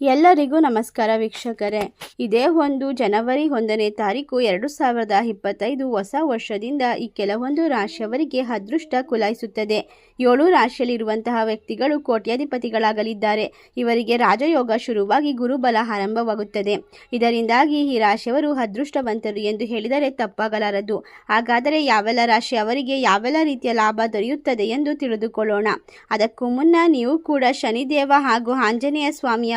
ಎಲ್ಲರಿಗೂ ನಮಸ್ಕಾರ ವೀಕ್ಷಕರೇ. ಇದೇ ಒಂದು ಜನವರಿ ಒಂದನೇ ತಾರೀಕು ಎರಡು ಸಾವಿರದ ಇಪ್ಪತ್ತೈದು ಹೊಸ ವರ್ಷದಿಂದ ಈ ಕೆಲವೊಂದು ರಾಶಿಯವರಿಗೆ ಅದೃಷ್ಟ ಕುಲಾಯಿಸುತ್ತದೆ. ಏಳು ರಾಶಿಯಲ್ಲಿರುವಂತಹ ವ್ಯಕ್ತಿಗಳು ಕೋಟ್ಯಾಧಿಪತಿಗಳಾಗಲಿದ್ದಾರೆ. ಇವರಿಗೆ ರಾಜಯೋಗ ಶುರುವಾಗಿ ಗುರುಬಲ ಆರಂಭವಾಗುತ್ತದೆ. ಇದರಿಂದಾಗಿ ಈ ರಾಶಿಯವರು ಅದೃಷ್ಟವಂತರು ಎಂದು ಹೇಳಿದರೆ ತಪ್ಪಾಗಲಾರದು. ಹಾಗಾದರೆ ಯಾವೆಲ್ಲ ರಾಶಿ ಅವರಿಗೆ ಯಾವೆಲ್ಲ ರೀತಿಯ ಲಾಭ ದೊರೆಯುತ್ತದೆ ಎಂದು ತಿಳಿದುಕೊಳ್ಳೋಣ. ಅದಕ್ಕೂ ಮುನ್ನ ನೀವು ಕೂಡ ಶನಿದೇವ ಹಾಗೂ ಆಂಜನೇಯ ಸ್ವಾಮಿಯ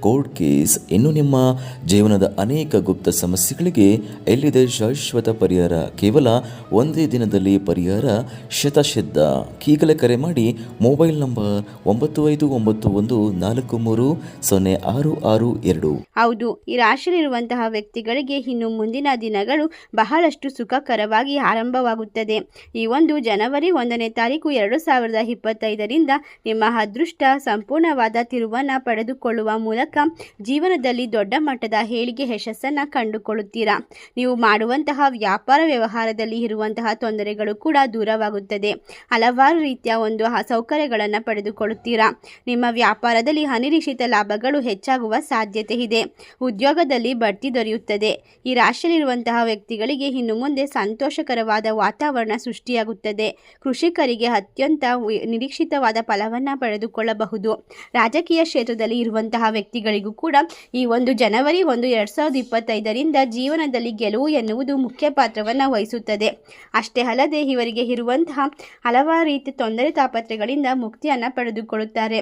ಕೋರ್ಟ್ ಕೇಸ್. ಇನ್ನು ನಿಮ್ಮ ಜೀವನದ ಅನೇಕ ಗುಪ್ತ ಸಮಸ್ಯೆಗಳಿಗೆ ಎಲ್ಲಿದೆ ಶಾಶ್ವತ ಪರಿಹಾರ? ಕೇವಲ ಒಂದೇ ದಿನದಲ್ಲಿ ಪರಿಹಾರ? ಶತಸಿದ್ಧ ಈಗಲೇ ಕರೆ ಮಾಡಿ ಮೊಬೈಲ್ ನಂಬರ್ ಒಂಬತ್ತು ಐದು ಒಂಬತ್ತು ಒಂದು ನಾಲ್ಕು ಮೂರು ಸೊನ್ನೆ ಆರು ಆರು ಎರಡು. ಹೌದು, ಈ ರಾಶಿಯಲ್ಲಿರುವಂತಹ ವ್ಯಕ್ತಿಗಳಿಗೆ ಇನ್ನು ಮುಂದಿನ ದಿನಗಳು ಬಹಳಷ್ಟು ಸುಖಕರವಾಗಿ ಆರಂಭವಾಗುತ್ತದೆ. ಈ ಒಂದು ಜನವರಿ ಒಂದನೇ ತಾರೀಕು ಎರಡು ಸಾವಿರದ ಇಪ್ಪತ್ತೈದರಿಂದ ನಿಮ್ಮ ಅದೃಷ್ಟ ಸಂಪೂರ್ಣವಾದ ತಿರುವನ್ನು ಪಡೆದುಕೊಳ್ಳುವ ಮೂಲಕ ಜೀವನದಲ್ಲಿ ದೊಡ್ಡ ಮಟ್ಟದ ಏಳಿಗೆ ಯಶಸ್ಸನ್ನು ಕಂಡುಕೊಳ್ಳುತ್ತೀರಾ? ನೀವು ಮಾಡುವಂತಹ ವ್ಯಾಪಾರ ವ್ಯವಹಾರದಲ್ಲಿ ಇರುವಂತಹ ತೊಂದರೆಗಳು ಕೂಡ ದೂರವಾಗುತ್ತದೆ. ಹಲವಾರು ರೀತಿಯ ಒಂದು ಅಸೌಕರ್ಯಗಳನ್ನು ಸೌಕರ್ಯಗಳನ್ನು ಪಡೆದುಕೊಳ್ಳುತ್ತೀರಾ? ನಿಮ್ಮ ವ್ಯಾಪಾರದಲ್ಲಿ ಅನಿರೀಕ್ಷಿತ ಲಾಭಗಳು ಹೆಚ್ಚಾಗುವ ಸಾಧ್ಯತೆ ಇದೆ. ಉದ್ಯೋಗದಲ್ಲಿ ಬಡ್ತಿ ದೊರೆಯುತ್ತದೆ. ಈ ರಾಶಿಯಲ್ಲಿರುವಂತಹ ವ್ಯಕ್ತಿಗಳಿಗೆ ಇನ್ನು ಮುಂದೆ ಸಂತೋಷಕರವಾದ ವಾತಾವರಣ ಸೃಷ್ಟಿಯಾಗುತ್ತದೆ. ಕೃಷಿಕರಿಗೆ ಅತ್ಯಂತ ನಿರೀಕ್ಷಿತವಾದ ಫಲವನ್ನು ಪಡೆದುಕೊಳ್ಳಬಹುದು. ರಾಜಕೀಯ ಕ್ಷೇತ್ರದಲ್ಲಿ ಇರುವಂತಹ ವ್ಯಕ್ತಿಗಳಿಗೂ ಕೂಡ ಈ ಒಂದು ಜನವರಿ ಒಂದು ಎರಡ್ ಸಾವಿರದ ಇಪ್ಪತ್ತೈದರಿಂದ ಜೀವನದಲ್ಲಿ ಗೆಲುವು ಎನ್ನುವುದು ಮುಖ್ಯ ಪಾತ್ರವನ್ನು ವಹಿಸುತ್ತದೆ. ಅಷ್ಟೇ ಅಲ್ಲದೆ ಇವರಿಗೆ ಇರುವಂತಹ ಹಲವಾರು ರೀತಿಯ ತೊಂದರೆ ತಾಪತ್ರೆಗಳಿಂದ ಮುಕ್ತಿಯನ್ನು ಪಡೆದುಕೊಳ್ಳುತ್ತಾರೆ.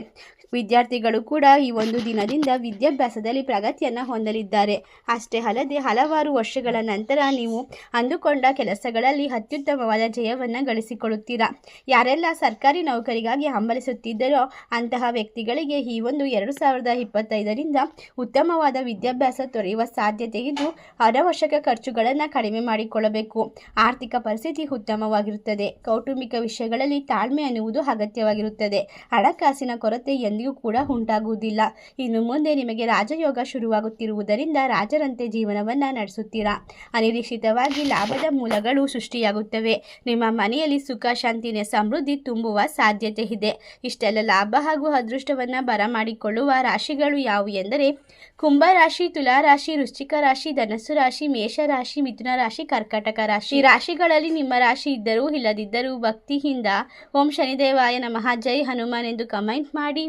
ವಿದ್ಯಾರ್ಥಿಗಳು ಕೂಡ ಈ ಒಂದು ದಿನದಿಂದ ವಿದ್ಯಾಭ್ಯಾಸದಲ್ಲಿ ಪ್ರಗತಿಯನ್ನು ಹೊಂದಲಿದ್ದಾರೆ. ಅಷ್ಟೇ ಅಲ್ಲದೆ ಹಲವಾರು ವರ್ಷಗಳ ನಂತರ ನೀವು ಅಂದುಕೊಂಡ ಕೆಲಸಗಳಲ್ಲಿ ಅತ್ಯುತ್ತಮವಾದ ಜಯವನ್ನು ಗಳಿಸಿಕೊಳ್ಳುತ್ತೀರಾ? ಯಾರೆಲ್ಲ ಸರ್ಕಾರಿ ನೌಕರಿಗಾಗಿ ಹಂಬಲಿಸುತ್ತಿದ್ದರೋ ಅಂತಹ ವ್ಯಕ್ತಿಗಳಿಗೆ ಈ ಒಂದು ಎರಡು ಸಾವಿರದ ಇಪ್ಪತ್ತೈದರಿಂದ ಉತ್ತಮವಾದ ವಿದ್ಯಾಭ್ಯಾಸ ದೊರೆಯುವ ಸಾಧ್ಯತೆ ಇದ್ದು, ಅನವಶ್ಯಕ ಖರ್ಚುಗಳನ್ನು ಕಡಿಮೆ ಮಾಡಿಕೊಳ್ಳಬೇಕು. ಆರ್ಥಿಕ ಪರಿಸ್ಥಿತಿ ಉತ್ತಮವಾಗಿರುತ್ತದೆ. ಕೌಟುಂಬಿಕ ವಿಷಯಗಳಲ್ಲಿ ತಾಳ್ಮೆ ಅನ್ನುವುದು ಅಗತ್ಯವಾಗಿರುತ್ತದೆ. ಹಣಕಾಸಿನ ಕೊರತೆ ಕೂಡ ಉಂಟಾಗುವುದಿಲ್ಲ. ಇನ್ನು ಮುಂದೆ ನಿಮಗೆ ರಾಜಯೋಗ ಶುರುವಾಗುತ್ತಿರುವುದರಿಂದ ರಾಜರಂತೆ ಜೀವನವನ್ನು ನಡೆಸುತ್ತೀರಾ? ಅನಿರೀಕ್ಷಿತವಾಗಿ ಲಾಭದ ಮೂಲಗಳು ಸೃಷ್ಟಿಯಾಗುತ್ತವೆ. ನಿಮ್ಮ ಮನೆಯಲ್ಲಿ ಸುಖ ಶಾಂತಿನ ಸಮೃದ್ಧಿ ತುಂಬುವ ಸಾಧ್ಯತೆ ಇದೆ. ಇಷ್ಟೆಲ್ಲ ಲಾಭ ಹಾಗೂ ಅದೃಷ್ಟವನ್ನು ಬರಮಾಡಿಕೊಳ್ಳುವ ರಾಶಿಗಳು ಯಾವುವು ಎಂದರೆ, ಕುಂಭ ರಾಶಿ, ತುಲಾ ರಾಶಿ, ವೃಶ್ಚಿಕ ರಾಶಿ, ಧನಸ್ಸು ರಾಶಿ, ಮೇಷ ರಾಶಿ, ಮಿಥುನ ರಾಶಿ, ಕರ್ಕಾಟಕ ರಾಶಿ. ರಾಶಿಗಳಲ್ಲಿ ನಿಮ್ಮ ರಾಶಿ ಇದ್ದರೂ ಇಲ್ಲದಿದ್ದರೂ ಭಕ್ತಿಯಿಂದ ಓಂ ಶನಿದೇವಾಯ ನಮಃ, ಜೈ ಹನುಮಾನ್ ಎಂದು ಕಮೆಂಟ್ ಮಾಡಿ